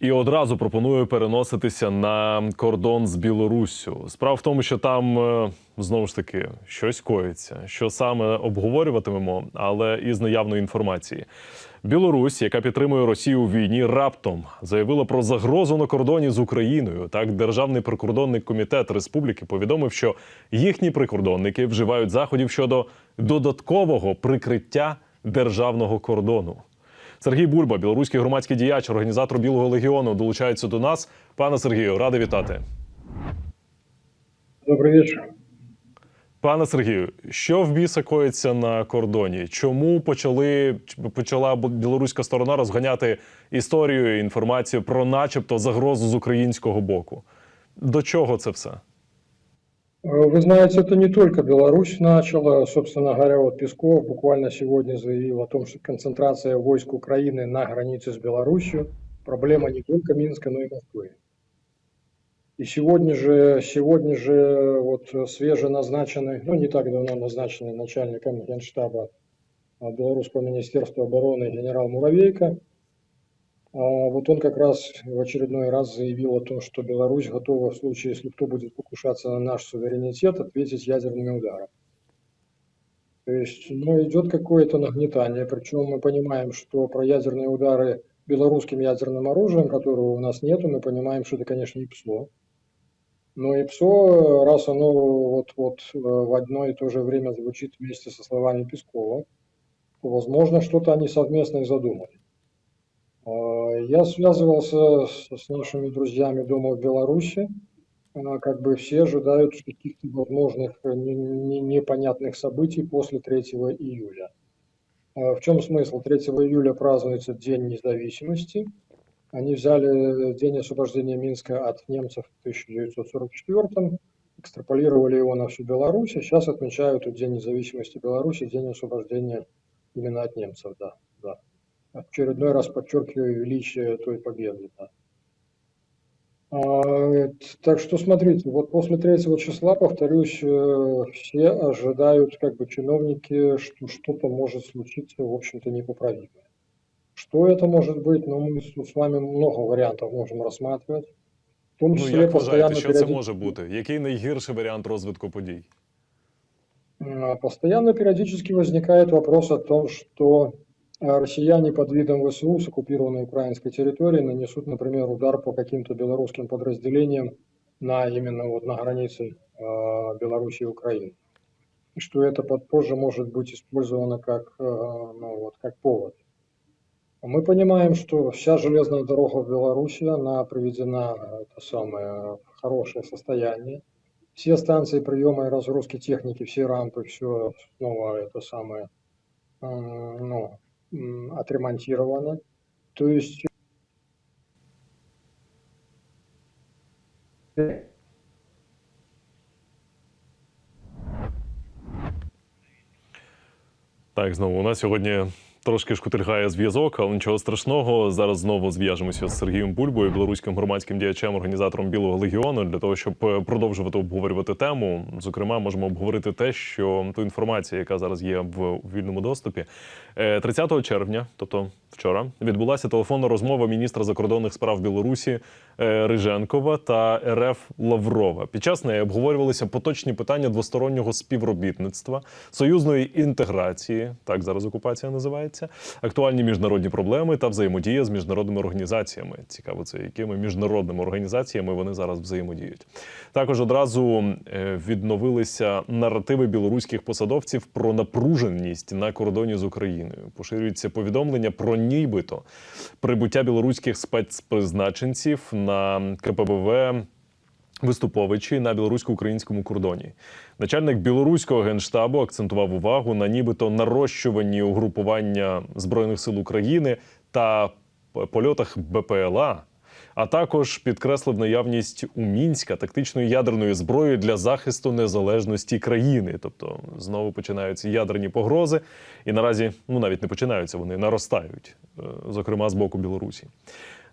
І одразу пропоную переноситися на кордон з Білоруссю. Справа в тому, що там е, знову ж таки щось коїться. Що саме обговорюватимемо, але із наявної інформації. Білорусь, яка підтримує Росію у війні, раптом заявила про загрозу на кордоні з Україною. Так, державний прикордонний комітет республіки повідомив, що їхні прикордонники вживають заходів щодо додаткового прикриття державного кордону. Сергій Бульба, білоруський громадський діяч, організатор Білого легіону, долучається до нас. Пане Сергію, радий вітати. Добрый вечер. Пане Сергію, що в біса коїться на кордоні? Чому почали почала білоруська сторона розганяти історію і інформацію про, начебто, загрозу з українського боку? До чого це все? Э, Вы знаете, это не только Беларусь начала. Собственно говоря, вот Песков буквально сегодня заявил о том, что концентрация войск Украины на границе с Беларусью проблема не только Минска, но и Москвы. И сегодня же, сегодня же вот свеженазначенный, ну не так давно назначенный начальником Генштаба а, Белорусского министерства обороны генерал Муравейко, вот он как раз в очередной раз заявил о том, что Беларусь готова в случае, если кто будет покушаться на наш суверенитет, ответить ядерными ударами. То есть, ну, идет какое-то нагнетание, причем мы понимаем, что про ядерные удары белорусским ядерным оружием, которого у нас нету, мы понимаем, что это, конечно, не ПСО. Но и ПСО, раз оно вот-вот э, в одно и то же время звучит вместе со словами Пескова, то, возможно, что-то они совместно и задумали. А, Я связывался с, нашими друзьями дома в Беларуси. А, Как бы все ожидают каких-то возможных э, не- не- непонятных событий после 3 июля. А В чем смысл? 3 июля празднуется День независимости. Они взяли День освобождения Минска от немцев в 1944 экстраполировали его на всю Беларусь, и сейчас отмечают День независимости Беларуси, День освобождения именно от немцев, да, да Очередной раз подчеркиваю величие той победы, да. А, э, так что смотрите, вот после 3 числа, повторюсь, э, все ожидают, как бы чиновники, что что-то может случиться, в общем-то, непоправимое. Что это может быть? Ну, мы с с вами много вариантов можем рассматривать. В том Ну числе як вважаєте, постоянно що це периоди- може бути? Який найгірший варіант розвитку подій? А, Постоянно периодически возникает вопрос о том, что а, россияне под видом ВСУ с оккупированной украинской территории нанесут, например, удар по каким-то белорусским подразделениям на именно вот на границе а, Беларуси и Украины. И что это под- позже может быть использовано как, а, ну, вот, как повод. Мы понимаем, что вся железная дорога в Беларуси, она приведена а, это самое, в хорошее состояние. Все станции приема и разгрузки техники, все рампы, все снова это самое ну, отремонтировано. То есть Так, знову у нас сьогодні трошки шкутильгає зв'язок, але нічого страшного. Зараз знову зв'яжемося з Сергієм Бульбою, білоруським громадським діячем, організатором Білого легіону, для того, щоб е, продовжувати обговорювати тему. Зокрема, можемо обговорити те, що ту інформацію, яка зараз є в вільному доступі, Е, 30 червня, тобто вчора, відбулася телефонна розмова міністра закордонних справ Білорусі е, Риженкова та РФ Лаврова. Під час неї обговорювалися поточні питання двостороннього співробітництва, союзної інтеграції, так зараз окупація називається, актуальні міжнародні проблеми та взаємодія з міжнародними організаціями. Цікаво, це якими міжнародними організаціями вони зараз взаємодіють. Також одразу е, відновилися наративи білоруських посадовців про напруженість на кордоні з Україною. Поширюються повідомлення про нібито прибуття білоруських спецпризначенців на КПБВ. Виступовичі на білорусько-українському кордоні. Начальник білоруського генштабу акцентував увагу на нібито нарощуванні угрупування збройних сил України та польотах БПЛА. А також підкреслив наявність у мінська тактичної ядерної зброї для захисту незалежності країни. Тобто знову починаються ядерні погрози, і наразі ну навіть не починаються, вони наростають, е, зокрема з боку Білорусі.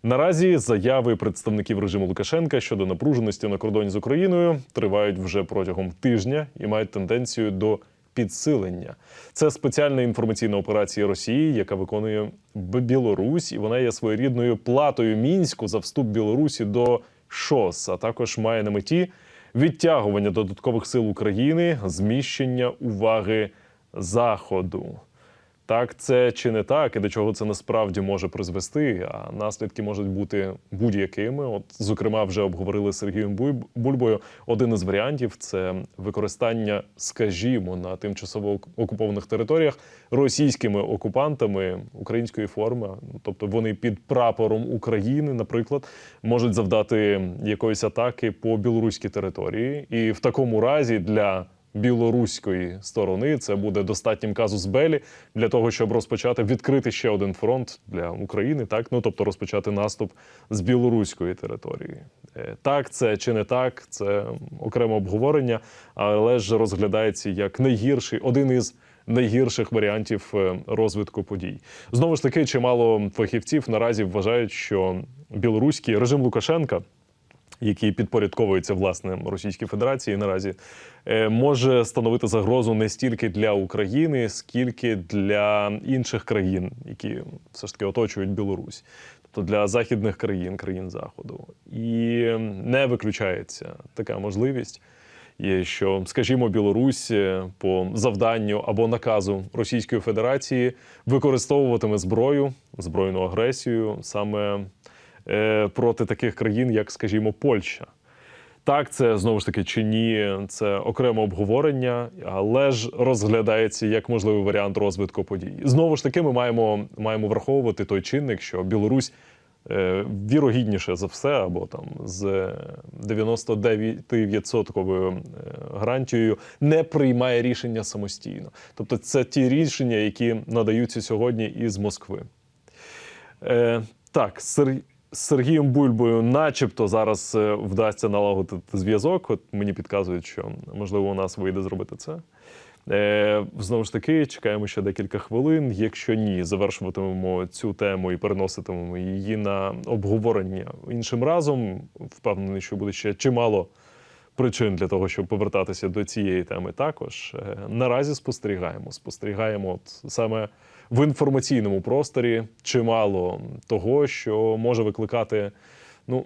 Наразі заяви представників режиму Лукашенка щодо напруженості на кордоні з Україною тривають вже протягом тижня і мають тенденцію до підсилення. Це спеціальна інформаційна операція Росії, яка виконує Білорусь, і вона є своєрідною платою мінську за вступ Білорусі до ШОС, а також має на меті відтягування додаткових сил України, зміщення уваги Заходу. Так, це чи не так, і до чого це насправді може призвести? А наслідки можуть бути будь-якими. От, зокрема, вже обговорили з Сергієм Бульбою. Один із варіантів це використання, скажімо, на тимчасово окупованих територіях російськими окупантами української форми. Тобто вони під прапором України, наприклад, можуть завдати якоїсь атаки по білоруській території, і в такому разі для білоруської сторони це буде достатнім казус белі для того, щоб розпочати відкрити ще один фронт для України, так ну тобто розпочати наступ з білоруської території. Е, Так, це чи не так, це окреме обговорення, але ж розглядається як найгірший один із. Найгірших варіантів е, розвитку подій знову ж таки, чимало фахівців наразі вважають, що білоруський режим Лукашенка який підпорядковується власне Російській Федерації наразі, е, може становити загрозу не стільки для України, скільки для інших країн, які все ж таки оточують Білорусь, тобто для західних країн, країн Заходу. І не виключається така можливість. Що, скажімо, Білорусь е, по завданню або наказу Російської Федерації використовуватиме зброю, збройну агресію саме проти таких країн, як, скажімо, Польща. Так, це знову ж таки чи ні, це окреме обговорення, але ж розглядається як можливий варіант розвитку подій. Знову ж таки, ми маємо, маємо враховувати той чинник, що Білорусь е, вірогідніше за все, або там з 99% е, гарантією не приймає рішення самостійно. Тобто, це ті рішення, які надаються сьогодні із Москви. Е, так, Сер... з Сергієм Бульбою, начебто, зараз е, вдасться налагодити зв'язок. От мені підказують, що можливо у нас вийде зробити це. Е, знову ж таки, чекаємо ще декілька хвилин. Якщо ні, завершуватимемо цю тему і переноситимемо її на обговорення іншим разом. Впевнений, що буде ще чимало причин для того, щоб повертатися до цієї теми. Також Е, наразі спостерігаємо. Спостерігаємо от саме в інформаційному просторі чимало того, що може викликати ну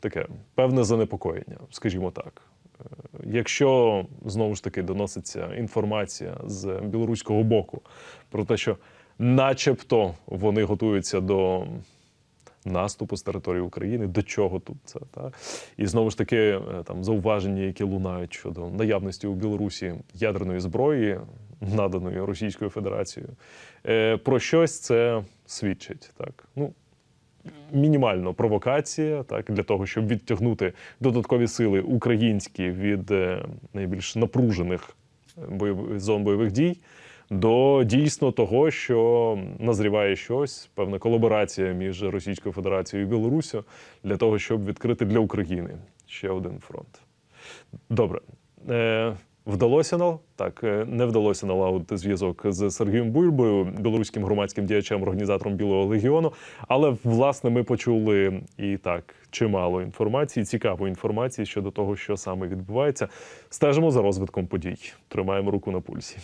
таке певне занепокоєння, скажімо так. Е, Якщо знову ж таки доноситься інформація з білоруського боку про те, що, начебто, вони готуються до наступу з території України, до чого тут це та і знову ж таки е, там зауваження, які лунають щодо наявності у Білорусі ядерної зброї, наданої Російською Федерацією, е, про щось це свідчить так. Ну мінімально провокація, так для того, щоб відтягнути додаткові сили українські від е, найбільш напружених бойових зон бойових дій. До дійсно того, що назріває щось, певна колаборація між Російською Федерацією і Білоруссю для того, щоб відкрити для України ще один фронт. Добре. Е, Вдалося на так, е, не вдалося налагодити зв'язок з Сергієм Бульбою, білоруським громадським діячем, організатором Білого легіону. Але власне ми почули і так чимало інформації, цікавої інформації щодо того, що саме відбувається. Стежимо за розвитком подій. Тримаємо руку на пульсі.